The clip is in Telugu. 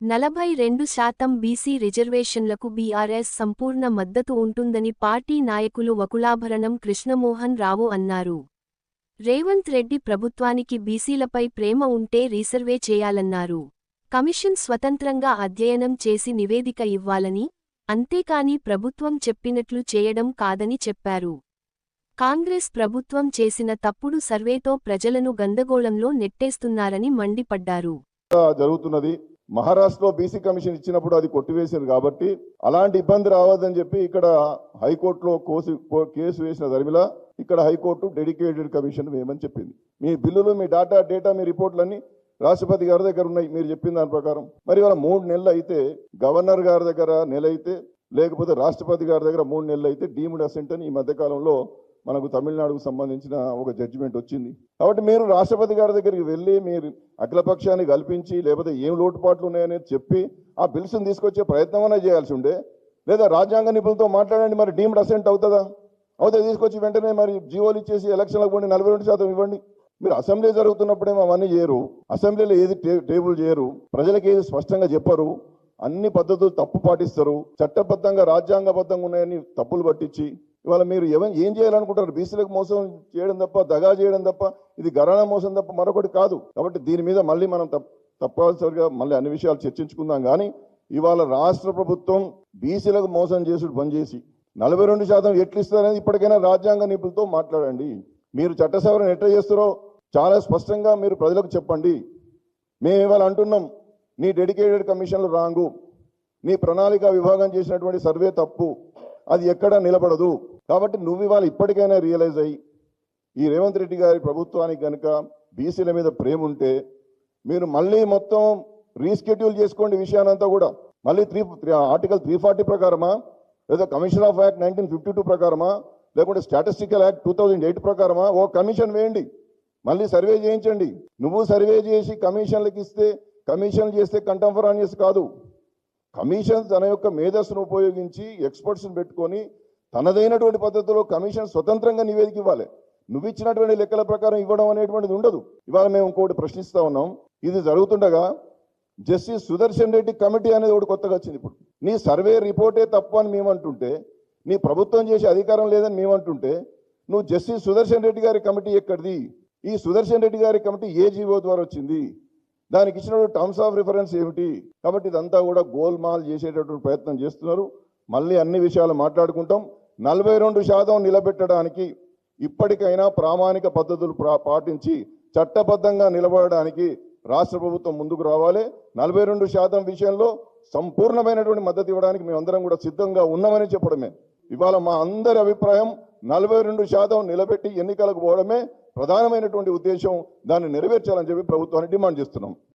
నలభై రెండు శాతం బీసీ రిజర్వేషన్లకు బీఆర్ఎస్ సంపూర్ణ మద్దతు ఉంటుందని పార్టీ నాయకులు వకులాభరణం కృష్ణమోహన్ రావు అన్నారు. రేవంత్ రెడ్డి ప్రభుత్వానికి బీసీలపై ప్రేమ ఉంటే రీసర్వే చేయాలన్నారు. కమిషన్ స్వతంత్రంగా అధ్యయనం చేసి నివేదిక ఇవ్వాలని అంతేకాని ప్రభుత్వం చెప్పినట్లు చేయడం కాదని చెప్పారు. కాంగ్రెస్ ప్రభుత్వం చేసిన తప్పుడు సర్వేతో ప్రజలను గందగోళంలో నెట్టేస్తున్నారని మండిపడ్డారు. జరుగుతున్నది. మహారాష్ట్రలో బీసీ కమిషన్ ఇచ్చినప్పుడు అది కొట్టివేసింది కాబట్టి అలాంటి ఇబ్బంది రావద్దని చెప్పి ఇక్కడ హైకోర్టులో కోసి కేసు వేసిన దరిమిలా ఇక్కడ హైకోర్టు డెడికేటెడ్ కమిషన్ వేయమని చెప్పింది. మీ బిల్లులు మీ డాటా డేటా మీ రిపోర్ట్లన్నీ రాష్ట్రపతి గారి దగ్గర ఉన్నాయి. మీరు చెప్పిన దాని ప్రకారం. మరి ఇవాళ మూడు నెలలు అయితే గవర్నర్ గారి దగ్గర నెల అయితే లేకపోతే రాష్ట్రపతి గారి దగ్గర మూడు నెలలు అయితే డీమ్డ్ అసెంట్ అని ఈ మధ్యకాలంలో మనకు తమిళనాడుకు సంబంధించిన ఒక జడ్జిమెంట్ వచ్చింది. కాబట్టి మీరు రాష్ట్రపతి గారి దగ్గరికి వెళ్ళి మీరు అఖిలపక్షాన్ని కల్పించి లేకపోతే ఏం లోటుపాట్లు ఉన్నాయనేది చెప్పి ఆ బిల్స్ని తీసుకొచ్చే ప్రయత్నం అన్నా చేయాల్సి ఉండే. లేదా రాజ్యాంగ నిపుణులతో మాట్లాడండి మరి డీమ్డ్ అసెంట్ అవుతుందా? అవుతే తీసుకొచ్చి వెంటనే మరి జీవోలు ఇచ్చేసి ఎలక్షన్లకు పోండి నలభై రెండు శాతం ఇవ్వండి. మీరు అసెంబ్లీ జరుగుతున్నప్పుడేమో అవన్నీ చేయరు. అసెంబ్లీలో ఏది టేబుల్ చేయరు. ప్రజలకు ఏది స్పష్టంగా చెప్పరు. అన్ని పద్ధతులు తప్పు పాటిస్తారు. చట్టబద్ధంగా రాజ్యాంగబద్ధంగా ఉన్నాయని తప్పులు పట్టించి ఇవాళ మీరు ఎవరు ఏం చేయాలనుకుంటారు బీసీలకు మోసం చేయడం తప్ప దగా చేయడం తప్ప ఇది గరాణ మోసం తప్ప మరొకటి కాదు. కాబట్టి దీని మీద మళ్ళీ మనం తప్ప తప్పనిసరిగా మళ్ళీ అన్ని విషయాలు చర్చించుకుందాం. కానీ ఇవాళ రాష్ట్ర ప్రభుత్వం బీసీలకు మోసం చేసుడు పనిచేసి నలభై రెండు శాతం ఎట్లు ఇస్తారనేది ఇప్పటికైనా రాజ్యాంగ నిపుణులతో మాట్లాడండి. మీరు చట్ట సవరణ ఎట్లా చేస్తారో చాలా స్పష్టంగా మీరు ప్రజలకు చెప్పండి. మేము ఇవాళ అంటున్నాం నీ డెడికేటెడ్ కమిషన్లు రాంగు. నీ ప్రణాళిక విభాగం చేసినటువంటి సర్వే తప్పు. అది ఎక్కడా నిలబడదు. కాబట్టి నువ్వు ఇవాళ ఇప్పటికైనా రియలైజ్ అయ్యి ఈ రేవంత్ రెడ్డి గారి ప్రభుత్వానికి కనుక బీసీల మీద ప్రేమ ఉంటే మీరు మళ్ళీ మొత్తం రీస్కెడ్యూల్ చేసుకోండి విషయానంతా కూడా. మళ్ళీ త్రీ ఆర్టికల్ త్రీ ఫార్టీ ప్రకారమా? లేదా commission of act nineteen fifty two ప్రకారమా? లేకుంటే statistical act two thousand eight ప్రకారమా? ఓ కమిషన్ వేయండి. మళ్ళీ సర్వే చేయించండి. నువ్వు సర్వే చేసి కమిషన్లకు ఇస్తే కమిషన్లు చేస్తే కంటెంపరానియస్ కాదు. కమిషన్ తన యొక్క మేధస్సును ఉపయోగించి ఎక్స్పర్ట్స్ని పెట్టుకొని తనదైనటువంటి పద్ధతిలో కమిషన్ స్వతంత్రంగా నివేదిక ఇవ్వాలి. నువ్వు ఇచ్చినటువంటి లెక్కల ప్రకారం ఇవ్వడం అనేటువంటిది ఉండదు. ఇవాళ మేము ఇంకోటి ప్రశ్నిస్తూ ఉన్నాం. ఇది జరుగుతుండగా జస్టిస్ సుదర్శన్ రెడ్డి కమిటీ అనేది ఒకటి కొత్తగా వచ్చింది ఇప్పుడు. నీ సర్వే రిపోర్టే తప్పు అని మేమంటుంటే నీ ప్రభుత్వం చేసే అధికారం లేదని మేమంటుంటే నువ్వు జస్టిస్ సుదర్శన్ రెడ్డి గారి కమిటీ ఎక్కడిది? ఈ సుదర్శన్ రెడ్డి గారి కమిటీ ఏ జీవో ద్వారా వచ్చింది? దానికి ఇచ్చినటువంటి టర్మ్స్ ఆఫ్ రిఫరెన్స్ ఏమిటి? కాబట్టి ఇదంతా కూడా గోల్మాల్ చేసేటటువంటి ప్రయత్నం చేస్తున్నారు. మళ్ళీ అన్ని విషయాలు మాట్లాడుకుంటాం. నలభై రెండు శాతం నిలబెట్టడానికి ఇప్పటికైనా ప్రామాణిక పద్ధతులు పాటించి చట్టబద్ధంగా నిలబడడానికి రాష్ట్ర ప్రభుత్వం ముందుకు రావాలి. నలభై రెండు శాతం విషయంలో సంపూర్ణమైనటువంటి మద్దతు ఇవ్వడానికి మేమందరం కూడా సిద్ధంగా ఉన్నామని చెప్పడమే. ఇవాళ మా అందరి అభిప్రాయం నలభై రెండు శాతం నిలబెట్టి ఎన్నికలకు పోవడమే. ప్రధానమైనటువంటి ఉద్దేశం దాన్ని నెరవేర్చాలని చెప్పి ప్రభుత్వాన్ని డిమాండ్ చేస్తున్నాం.